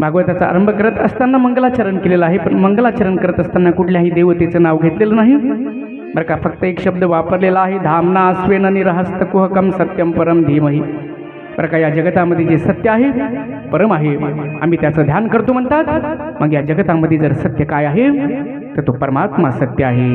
भागवताचा आरंभ करत असताना मंगलाचरण केलेलं आहे पण मंगलाचरण करत असताना कुठल्याही देवतेचं नाव घेतलेलं नाही. बरं का फक्त एक शब्द वापरलेला आहे धामना अस्वेन निरहस्त कुहकम सत्यम परम धीमही. बरं का या जगतामध्ये जे सत्य आहे परम आहे. आम्ही त्याचं ध्यान करतो म्हणतात. मग या जगतामध्ये जर सत्य काय आहे तर तो परमात्मा सत्य आहे.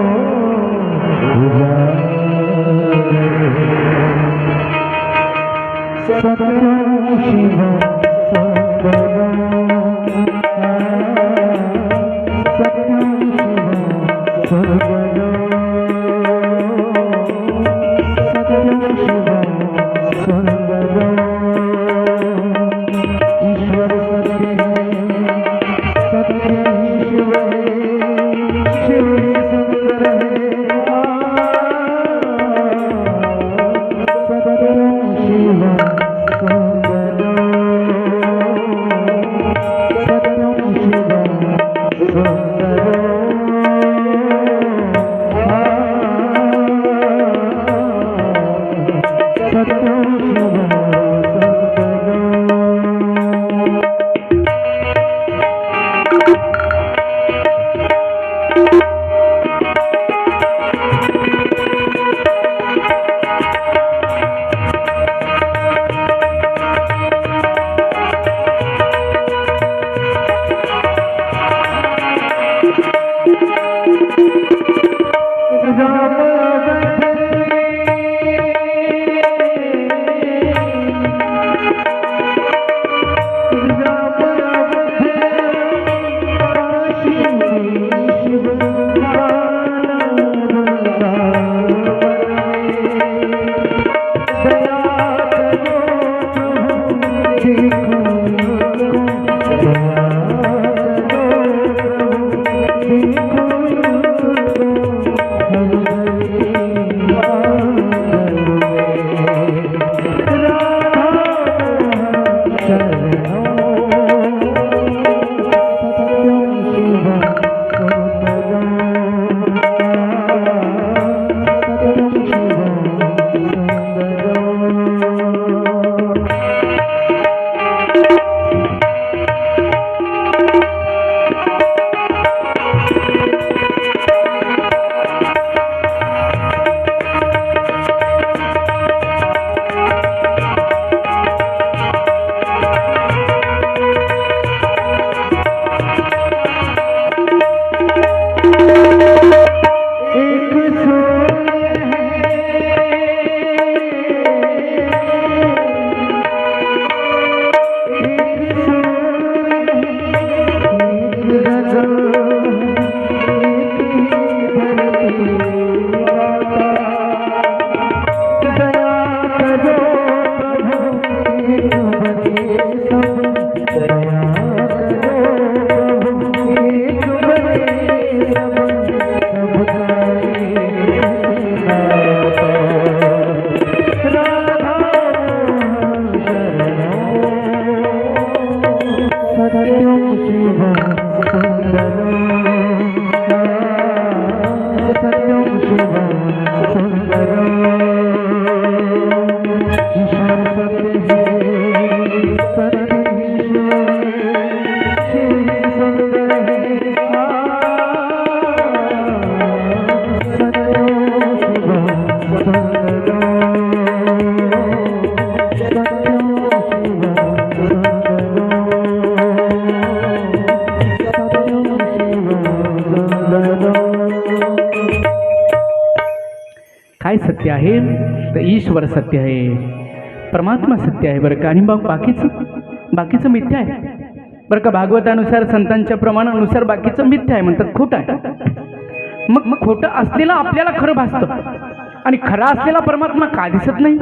काय सत्य आहे तर ईश्वर सत्य आहे. परमात्मा सत्य आहे बरं का? आणि मग बाकीचं? बाकीचं मिथ्या आहे. बरं का? भागवतानुसार संतांच्या प्रमाणानुसार बाकीचं मिथ्या आहे म्हणतात खोटं आहे. मग मग खोटं असलेलं आपल्याला खरं भासतं. आणि खरा असलेला परमात्मा का दिसत नाही?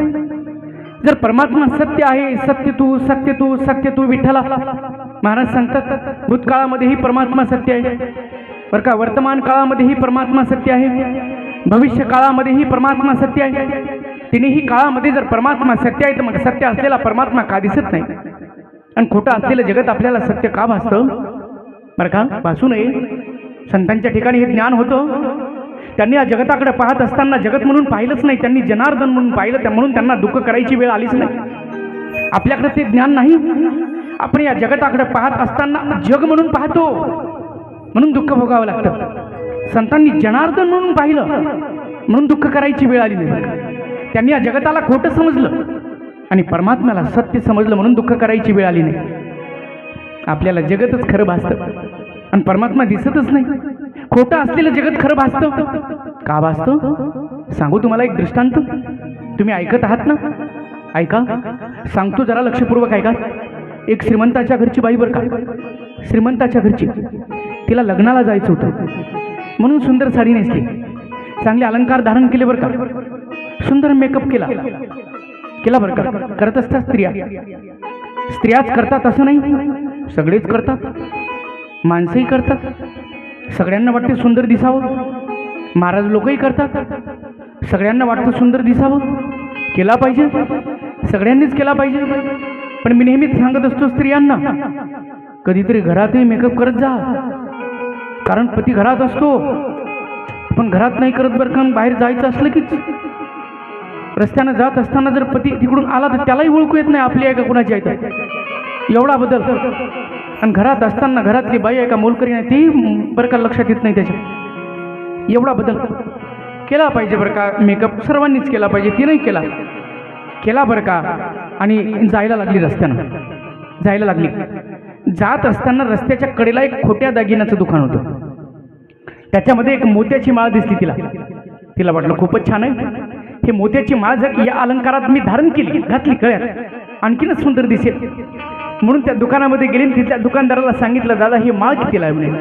जर परमात्मा सत्य आहे सत्य तू सत्य तू सत्य तू विठ्ठला. महाराज सांगतात भूतकाळामध्येही परमात्मा सत्य आहे. बरं का? वर्तमान काळामध्येही परमात्मा सत्य आहे. भविष्य काळामध्येही परमात्मा सत्य आहे. तिनेही काळामध्ये जर परमात्मा सत्य आहे तर मग सत्य असलेला परमात्मा का दिसत नाही? आणि खोटं असलेलं जगत आपल्याला सत्य का भासतं? बरं का? भासू नये. संतांच्या ठिकाणी हे ज्ञान होतं. त्यांनी या जगताकडे पाहत असताना जगत म्हणून पाहिलंच नाही. त्यांनी जनार्दन म्हणून पाहिलं त्या म्हणून त्यांना दुःख करायची वेळ आलीच नाही. आपल्याकडे ते ज्ञान नाही. आपण या जगताकडे पाहत असताना जग म्हणून पाहतो. म्हणून दुःख भोगावं लागतं. संतांनी जनार्दन म्हणून पाहिलं. म्हणून दुःख करायची वेळ आली नाही. त्यांनी या जगताला खोटं समजलं. आणि परमात्म्याला सत्य समजलं म्हणून दुःख करायची वेळ आली नाही. आपल्याला जगतच खरं भासतं. आणि परमात्मा दिसतच नाही. खोटं असलेलं जगत खरं भासतं. का भासतं? सांगू तुम्हाला एक दृष्टांत. तुम्ही ऐकत आहात ना? ऐका. सांगतो जरा लक्षपूर्वक ऐका. एक श्रीमंताच्या घरची बाई बरं का? श्रीमंताच्या घरची. तिला लग्नाला जायचं होतं. म्हणून सुंदर साडी नेसली. चांगले अलंकार धारण केले बरं का? सुंदर मेकअप केला. केला बरं का? करत असतात स्त्रिया. स्त्रियाच करतात असं नाही. सगळेच करतात. माणसंही करतात. सगळ्यांना वाटते सुंदर दिसावं. महाराज लोकही करतात. सगळ्यांना वाटतं सुंदर दिसावं. केला पाहिजे. सगळ्यांनीच केला पाहिजे. पण मी नेहमीच सांगत असतो स्त्रियांना कधीतरी घरातही मेकअप करत जा. कारण पती घरात असतो. पण घरात नाही करत बरं कारण बाहेर जायचं असलं कीच. रस्त्यानं जात असताना जर पती तिकडून आला तर त्यालाही ओळखू येत नाही आपली आहे का कुणाची आहे तर. एवढा बदल. आणि घरात असताना घरातली बाई आहे का मोलकरी नाही ती बरं का लक्षात येत नाही त्याच्या एवढा बदल. केला पाहिजे बरं का मेकअप? सर्वांनीच केला पाहिजे तिनंही केला. केला बरं का? आणि जायला लागली रस्त्यानं. जायला लागली. जात असताना रस्त्याच्या कडेला एक खोट्या दागिन्याचं दुकान होतं. त्याच्यामध्ये एक मोत्याची माळ दिसली तिला. तिला वाटलं खूपच छान आहे. हे मोत्याची माळ जर या अलंकारात मी धारण केली घातली कळ्यात आणखीनच सुंदर दिसेल. म्हणून त्या दुकानामध्ये गेली आणि तिथल्या दुकानदाराला सांगितलं दादा ही माळ कितीला आहे? म्हणे.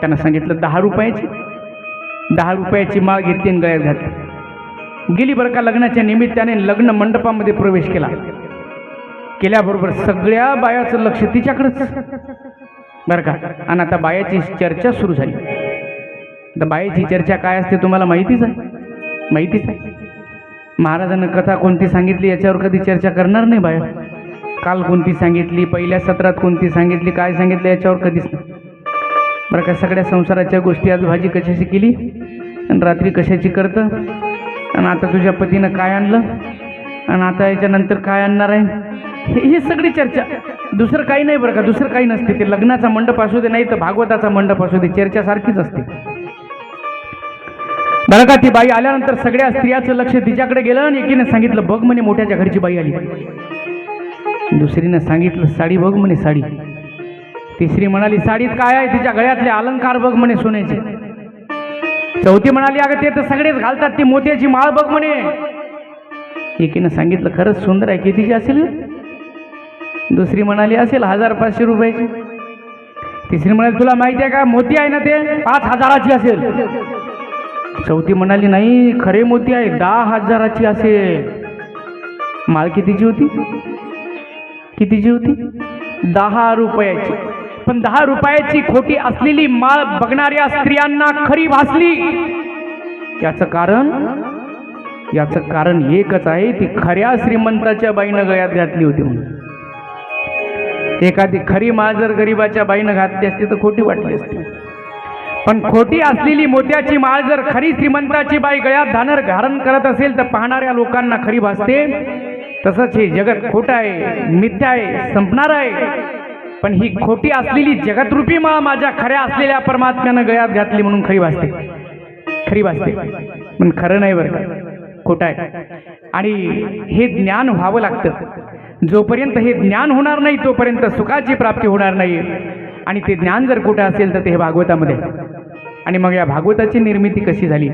त्यांना सांगितलं दहा रुपयाची. दहा रुपयाची माळ घेतली आणि गळ्यात घातली. गेली बरं का लग्नाच्या निमित्ताने लग्न मंडपामध्ये प्रवेश केला. केल्याबरोबर सगळ्या बायाचं लक्ष तिच्याकडेच. बरं का? आणि आता बायाची चर्चा सुरू झाली. तर बायाची चर्चा काय असते तुम्हाला माहितीच आहे? माहितीच आहे? महाराजांना कथा कोणती सांगितली याच्यावर कधी चर्चा करणार नाही बाया. काल कोणती सांगितली पहिल्या सत्रात कोणती सांगितली काय सांगितलं याच्यावर कधीच नाही. बरं का? सगळ्या संसाराच्या गोष्टी आज भाजी कशाची केली? आणि रात्री कशाची करतं? आणि आता तुझ्या पतीनं काय आणलं? आणि आता याच्यानंतर काय आणणार आहे? ही सगळी चर्चा. दुसरं काही नाही बरं का दुसरं काही नसते ते. लग्नाचा मंडप असू दे नाही तर भागवताचा मंडप असू दे चर्चा सारखीच असते. बरं का ती बाई आल्यानंतर सगळ्या स्त्रियाचं लक्ष तिच्याकडे गेलं आणि एकीने सांगितलं बघ म्हणे मोठ्याच्या घरची बाई आली. दुसरीनं सांगितलं साडी बघ म्हणे साडी. तिसरी म्हणाली साडीत काय आहे? तिच्या गळ्यातले अलंकार बघ म्हणे सोन्याचे. चौथी म्हणाली अगं ते तर सगळेच घालतात ती मोत्याची माळ बघ म्हणे. एकीनं सांगितलं खरंच सुंदर आहे कितीची असेल? दुसरी म्हणाली असेल हजार पाचशे रुपयाची. तिसरी म्हणाली तुला माहिती आहे का? मोती आहे ना ते? पाच हजाराची असेल. चौथी म्हणाली नाही खरे मोती आहे दहा हजाराची असेल. माल कितीची होती? कितीची होती? दहा रुपयाची. पण दहा रुपयाची खोटी असलेली माळ बघणाऱ्या स्त्रियांना खरी भासली. याचं कारण? याचं कारण एकच आहे ती खऱ्या श्रीमंताच्या बाईनं गळ्यात घातली होती म्हणून. एखादी खरी माळ जर गरिबाच्या बाईनं घातली असती तर खोटी वाटली असती. पण खोटी असलेली मोत्याची माळ जर खरी श्रीमंताची बाई गळ्यात धानर धारण करत असेल तर पाहणाऱ्या लोकांना खरी भासते. तसंच हे जगत खोटं आहे मिथ्या आहे संपणार आहे. पण ही खोटी असलेली जगतरूपी माळ माझ्या खऱ्या असलेल्या परमात्म्यानं गळ्यात घातली म्हणून खरी भासते. खरी भासते. पण खरं नाही बरं खोटं आहे. आणि हे ज्ञान व्हावं लागतं. जोपर्यंत हे ज्ञान होणार नाही तोपर्यंत सुखाची प्राप्ती होणार नाही. आणि ते ज्ञान जर कुठं असेल तर ते हे भागवतामध्ये. आणि मग या भागवताची निर्मिती कशी झाली?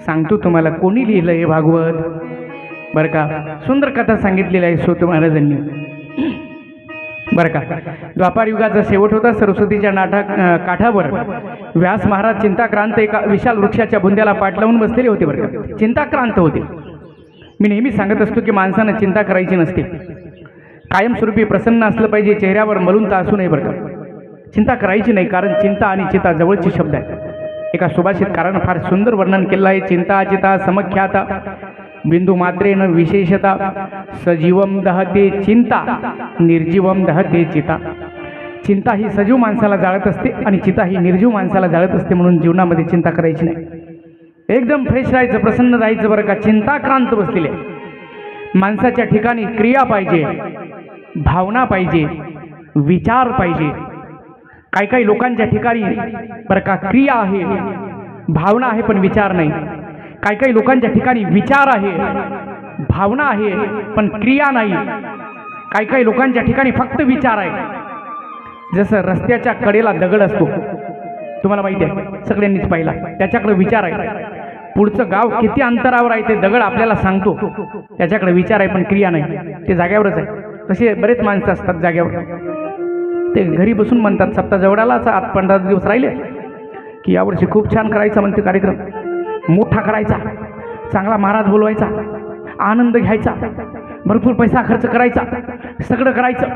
सांगतो तुम्हाला कोणी लिहिलं हे भागवत? बरं का? सुंदर कथा सांगितलेली आहे सोत महाराजांनी. बरं का? द्वापार युगाचा शेवट होता सरस्वतीच्या नाटा काठावर व्यास महाराज चिंताक्रांत एका विशाल वृक्षाच्या बुंद्याला पाठ लावून बसलेले होते बरं का? चिंताक्रांत होते. मी नेहमी सांगत असतो की माणसानं चिंता करायची नसते. कायमस्वरूपी प्रसन्न असलं पाहिजे चेहऱ्यावर मलून असू नये बरं का. चिंता करायची नाही कारण चिंता आणि चिता जवळची शब्द आहेत. एका सुभाषितकारानं फार सुंदर वर्णन केलं आहे चिंता चिता समख्याता बिंदू मात्रेन विशेषता सजीवम दहते चिंता निर्जीवम दहते चिता. चिंता ही सजीव माणसाला जाळत असते आणि चिता ही निर्जीव माणसाला जाळत असते म्हणून जीवनामध्ये चिंता करायची नाही. एकदम फ्रेश राहायचं प्रसन्न राहायचं बरं का चिंताक्रांत बसलेले माणसाच्या ठिकाणी क्रिया पाहिजे. भावना पाहिजे विचार पाहिजे. काही काही लोकांच्या ठिकाणी बरं का क्रिया आहे भावना आहे पण विचार नाही. काही काही लोकांच्या ठिकाणी विचार आहे भावना आहे पण क्रिया नाही. काही काही लोकांच्या ठिकाणी फक्त विचार आहे. जसं रस्त्याच्या कडेला दगड असतो. तुम्हाला माहिती आहे सगळ्यांनीच पाहिला. त्याच्याकडे विचार आहे. पुढचं गाव किती अंतरावर आहे ते दगड आपल्याला सांगतो. त्याच्याकडे विचार आहे पण क्रिया नाही. ते जाग्यावरच आहे. तसे बरेच माणसं असतात जाग्यावर ते घरी बसून म्हणतात सप्ताह जवळालाच आज पंधरा दिवस राहिले. की यावर्षी खूप छान करायचा म्हणते कार्यक्रम. मोठा करायचा. चांगला महाराज बोलवायचा. आनंद घ्यायचा. भरपूर पैसा खर्च करायचा. सगळं करायचं.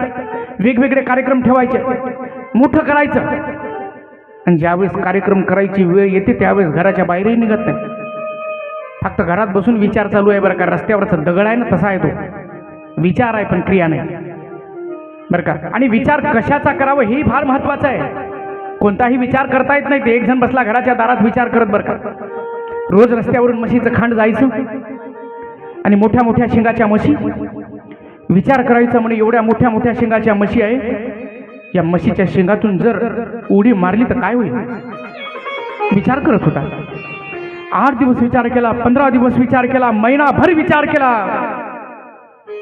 वेगवेगळे कार्यक्रम ठेवायचे. मोठं करायचं. आणि ज्यावेळेस कार्यक्रम करायची वेळ येते त्यावेळेस घराच्या बाहेरही निघत नाही. फक्त घरात बसून विचार चालू आहे बरं का रस्त्यावरचा दगड आहे ना तसा आहे तो. विचार आहे पण क्रिया नाही. बरं का? आणि विचार कशाचा करावा हे फार महत्वाचं आहे. कोणताही विचार करता येत नाही ते एक जण बसला घराच्या दारात विचार करत बरं का? रोज रस्त्यावरून म्हशीचं खांड जायचं आणि मोठ्या मोठ्या शिंगाच्या म्हशी. विचार करायचा म्हणे एवढ्या मोठ्या मोठ्या शिंगाच्या म्हशी आहे. या म्हशीच्या शिंगातून जर उडी मारली तर काय होईल? विचार करत होता. आठ दिवस विचार केला पंधरा दिवस विचार केला महिनाभर विचार केला.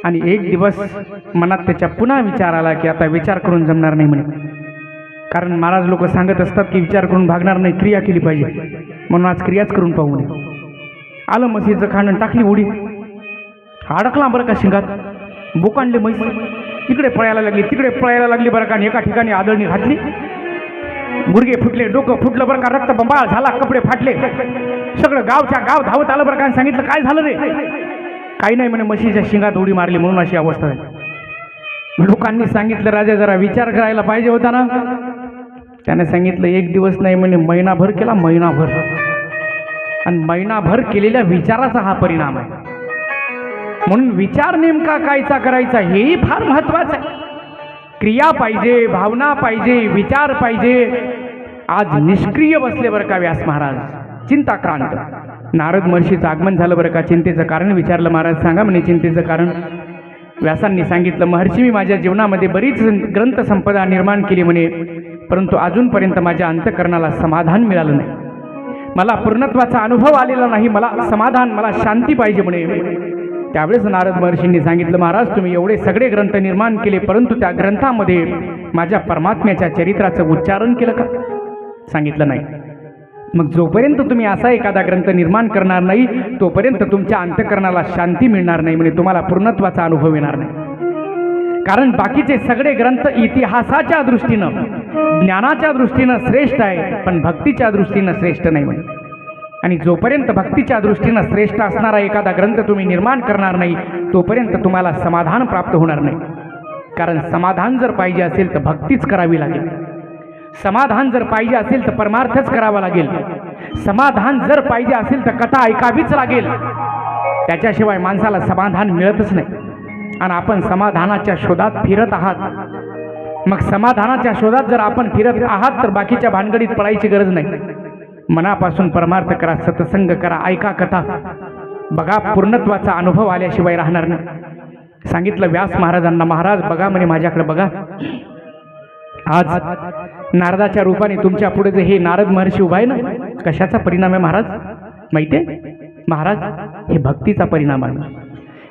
आणि एक दिवस मनात त्याच्या पुन्हा विचार आला की आता विचार करून जमणार नाही म्हणे कारण महाराज लोक सांगत असतात की विचार करून भागणार नाही क्रिया केली पाहिजे. म्हणून आज क्रियाच करून पाहू नये. आलं म्हशीचं खाणं टाकली उडी. अडकला बरं का शिंगात? बोकांडले म्हैस. इकडे पळायला लागली तिकडे पळायला लागली बरं का एका ठिकाणी आदळणी घातली. गुडगे फुटले डोकं फुटलं बरं का रक्त बंबाळ झाला कपडे फाटले. सगळं गावच्या गाव धावत आलं बरं का सांगितलं काय झालं रे? काही नाही म्हणे म्हशीच्या शिंगात उडी मारली म्हणून अशी अवस्था आहे लोकांनी सांगितलं राजा जरा विचार करायला पाहिजे होता ना. त्याने सांगितलं एक दिवस नाही म्हणे महिनाभर केला महिनाभर. आणि महिनाभर केलेल्या विचाराचा हा परिणाम आहे. म्हणून विचार नेमका कायचा करायचा हेही फार महत्वाचं आहे. क्रिया पाहिजे भावना पाहिजे विचार पाहिजे. आज निष्क्रिय बसले बरं का व्यास महाराज? चिंताक्रांत. नारद महर्षीचं आगमन झालं बरं का? चिंतेचं कारण विचारलं महाराज. सांगा म्हणे चिंतेचं कारण. व्यासांनी सांगितलं महर्षी मी माझ्या जीवनामध्ये बरीच ग्रंथ संपदा निर्माण केली म्हणे परंतु अजूनपर्यंत माझ्या अंतकरणाला समाधान मिळालं नाही. मला पूर्णत्वाचा अनुभव आलेला नाही मला समाधान मला शांती पाहिजे म्हणे. त्यावेळेस नारद महर्षींनी सांगितलं महाराज तुम्ही एवढे सगळे ग्रंथ निर्माण केले परंतु त्या ग्रंथामध्ये माझ्या परमात्म्याच्या चरित्राचं उच्चारण केलं का? सांगितलं नाही. मग जोपर्यंत तुम्ही असा एखादा ग्रंथ निर्माण करणार नाही तोपर्यंत तुमच्या अंतकरणाला शांती मिळणार नाही म्हणजे तुम्हाला पूर्णत्वाचा अनुभव येणार नाही. कारण बाकीचे सगळे ग्रंथ इतिहासाच्या दृष्टीनं ज्ञानाच्या दृष्टीनं श्रेष्ठ आहे पण भक्तीच्या दृष्टीनं श्रेष्ठ नाही म्हणे. आणि जोपर्यंत भक्तीच्या दृष्टीनं श्रेष्ठ असणारा एखादा ग्रंथ तुम्ही निर्माण करणार नाही तोपर्यंत तुम्हाला समाधान प्राप्त होणार नाही. कारण समाधान जर पाहिजे असेल तर भक्तीच करावी लागेल. समाधान जर पाहिजे असेल तर परमार्थच करावा लागेल. समाधान जर पाहिजे असेल तर कथा ऐकावीच लागेल. त्याच्याशिवाय माणसाला समाधान मिळतच नाही. आणि आपण समाधानाच्या शोधात फिरत आहात. मग समाधानाच्या शोधात जर आपण फिरत आहात तर बाकीच्या भानगडीत पडायची गरज नाही. मनापासून परमार्थ करा सत्संग करा ऐका कथा. बघा पूर्णत्वाचा अनुभव आल्याशिवाय राहणार नाही. सांगितलं व्यास महाराजांना महाराज बघा म्हणे माझ्याकडे बघा. आज नारदाच्या रूपाने तुमच्यापुढे जे हे नारद महर्षी उभा आहे ना कशाचा परिणाम आहे महाराज? माहिती आहे? महाराज हे भक्तीचा परिणाम आहे.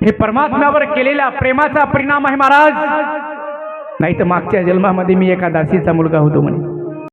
हे परमात्म्यावर केलेल्या प्रेमाचा परिणाम आहे महाराज. नाही तर मागच्या जन्मामध्ये मी एका दासीचा मुलगा होतो म्हणे.